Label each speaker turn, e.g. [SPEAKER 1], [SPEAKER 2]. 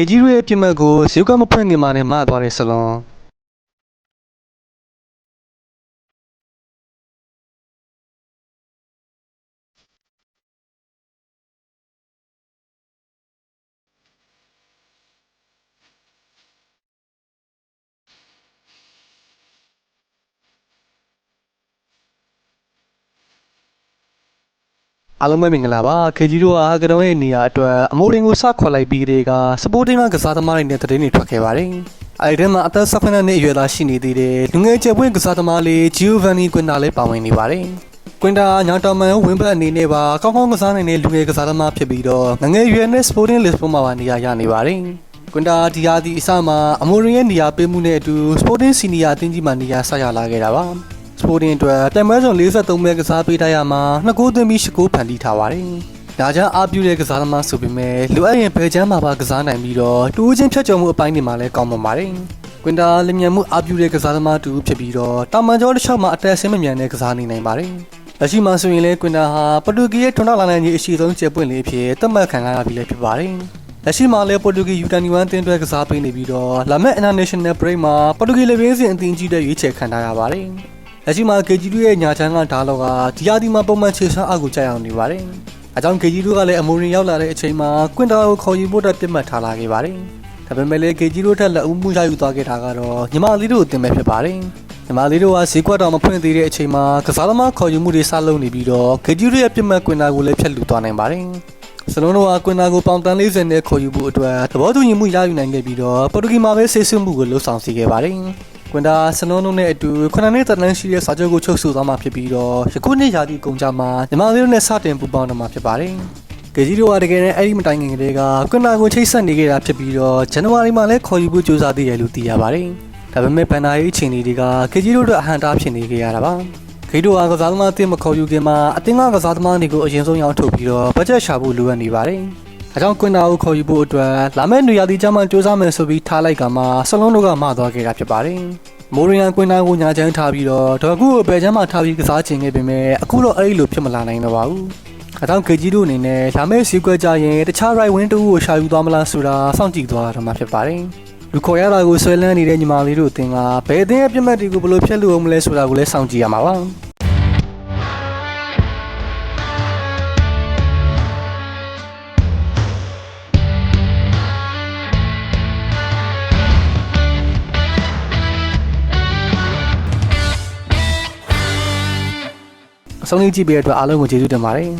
[SPEAKER 1] ကေကြီးရဲ့ပြစ်မှတ်ကိုဇီဝကမဖွင့်ခင်မှာနဲ့မသွားတဲ့ဆလွန် အားလုံးပဲမင်္ဂလာပါခေကြီးတို့ကကတုံးရဲ့နေရာအတွက်အမိုးရင်းကိုစခွက်လိုက်ပြီးတဲ့ကစပိုတင်းကကစားသမားတွေနဲ့တည်င်းတွေထွက်ခဲ့ပါတယ်အဲဒီထဲမှာအသက်16နှစ်အရွယ်သားရှိနေသေးတယ်လူငယ်ကျယ်ပွင့်ကစားသမားလေးဂျီယိုဗန်နီကွင်တာလည်းပါဝင်နေပါတယ်ကွင်တာညာတော်မန်ဝင်းဘက်အနေနဲ့ပါကောင်းကောင်းကစားနိုင်တဲ့လူငယ်ကစားသမားဖြစ်ပြီးတော့ငငယ်ရွယ်နဲ့ Sporting Lisbon မှာပါနေရာရနေပါတယ်ကွန်တာဒီယာဒီအစမှာအမိုရင်ရဲ့နေရာပေးမှုနဲ့အတူ Sporting Senior အသင်းကြီးမှာနေရာဆက်ရလာခဲ့တာပါ။ Sporting အတွက်ပြန်ပွဲဆောင်43မဲကစားပေးထားရမှာ2ဂိုးသွင်းပြီး10ဂိုးဖန်တီးထားပါတယ်။ဒါကြောင့်အားပြုတဲ့ကစားသမားဆိုပေမဲ့လိုအပ်ရင်ဘယ်ချမ်းမှာပါကစားနိုင်ပြီးတော့တူးချင်းဖြတ်ကျော်မှုအပိုင်းတွေမှာလည်းကောင်းပါပါတယ်။ကွင်တာလင်မြန်မှုအားပြုတဲ့ကစားသမားတူဖြစ်ပြီးတော့တာမန်ကျော်တစ်ချောက်မှာအတက်ဆင်းမမြန်တဲ့ကစားနေနိုင်ပါတယ်။လက်ရှိမှာဆိုရင်လည်းကွင်တာဟာပတူဂီရဲ့ထွန်းလာနိုင်ခြင်းအရှိဆုံးကျယ်ပွင့်လေးဖြစ်သတ်မှတ်ခံရပြီလည်းဖြစ်ပါတယ်။လက်ရှိမှာလည်းပေါ်တူဂီ U21 တင်းတွဲကစားပေးနေပြီးတော့လာမက် International Break မှာပေါ်တူဂီလေဘင်းစဉ်အသင်းကြီးတဲ့ရွေးချယ်ခံထားရပါတယ်။ လက်ရှိမှာ KG တို့ရဲ့ညာချမ်းကဓာတ်လောက်ကဒီယာဒီမှာပုံမှန်ခြေဆန်းအကူကြအောင်နေပါတယ်။အကြောင်း KG တို့ကလည်းအမိုရင်ရောက်လာတဲ့အချိန်မှာကွင်တာကိုခေါ်ယူဖို့တက်ပြတ်မှတ်ထားလာခဲ့ပါတယ်။ဒါပေမဲ့လည်း KG တို့ထက်လက်ဦးမှုရယူသွားခဲ့တာကတော့ညီမလေးတို့အသင်းပဲဖြစ်ပါတယ်။ညီမလေးတို့ကဈေးကွက်တော်မဖွင့်သေးတဲ့အချိန်မှာကစားသမားခေါ်ယူမှုတွေစလုပ်နေပြီးတော့ KG တို့ရဲ့ပြတ်မှတ်ကွင်တာကိုလည်းဖျက်လူသွားနိုင်ပါတယ်။စလုံးတို့ကကွင်နာကိုပေါင်တန်40နဲ့ခေါ်ယူဖို့အတွက်သဘောတူညီမှုရယူနိုင်ခဲ့ပြီးတော့ပေါ်တူဂီမှာပဲဆေးဆွမှုကိုလှုပ်ဆောင်စီခဲ့ပါတယ်။ ကွင်တာစလုံးတို့နဲ့အတူခုနှစ်နှစ်တန်းရှိတဲ့စာချုပ်ကိုချုပ်ဆိုသွားမှာဖြစ်ပြီးတော့ယခုနှစ်ရာသီကုန်ကြမှာညီမလေးတို့နဲ့စတင်ပူးပေါင်းတော့မှာဖြစ်ပါတယ်။ကေကြီးတို့ကတကယ်နဲ့အဲ့ဒီမတိုင်ခင်ကလေးကကွင်နာကိုချိတ်ဆက်နေခဲ့တာဖြစ်ပြီးတော့ဇန်နဝါရီမှာလည်းခေါ်ယူဖို့ကြိုးစားသေးတယ်လို့သိရပါတယ်။ဒါပေမဲ့ဘန်နာရေးအချိန်တွေကကေကြီးတို့အတွက်အဟန့်တားဖြစ်နေခဲ့ရတာပါ။ခေတို့အားကစားသမားအသင်းမခေါ်ယူခင်မှာအသင်းကကစားသမားတွေကိုအရင်ဆုံးရောင်းထုတ်ပြီးတော့ဘတ်ဂျက်ရှာဖို့လိုအပ်နေပါတယ်။ အကြောင်းကွင်တာကိုခေါ်ယူဖို့အတွက်လာမယ့်နေရာဒီကျမှစ조사မယ်ဆိုပြီးထားလိုက်ကမှဆလုံးတို့ကမသွားခဲ့တာဖြစ်ပါတယ်။မိုရီယန်ကွင်တာကိုညာချမ်းထားပြီးတော့ဒေါ်ကူကိုဘယ်ချမ်းမှထားပြီးကစားချင်ခဲ့ပေမဲ့အခုတော့အဲ့ဒီလိုဖြစ်မလာနိုင်တော့ပါဘူး။အကြောင်းခေကြီးတို့အနေနဲ့လာမယ့်စီကွက်ကြရင်တခြား right wing တူကိုရှာယူသွားမလားဆိုတာစောင့်ကြည့်သွားရမှာဖြစ်ပါတယ်။လူခေါ်ရတာကိုဆွဲလန်းနေတဲ့ညီမလေးတို့အသင်ကဘယ်အသင်းရဲ့ပြတ်မှတ်တွေကိုဘယ်လိုဖျက်လို့အောင်မလဲဆိုတာကိုလည်းစောင့်ကြည့်ရမှာပါ။ ဆုံးလေးကြည့်ပေးတဲ့အတွက်အားလုံးကိုကျေးဇူးတင်ပါတယ်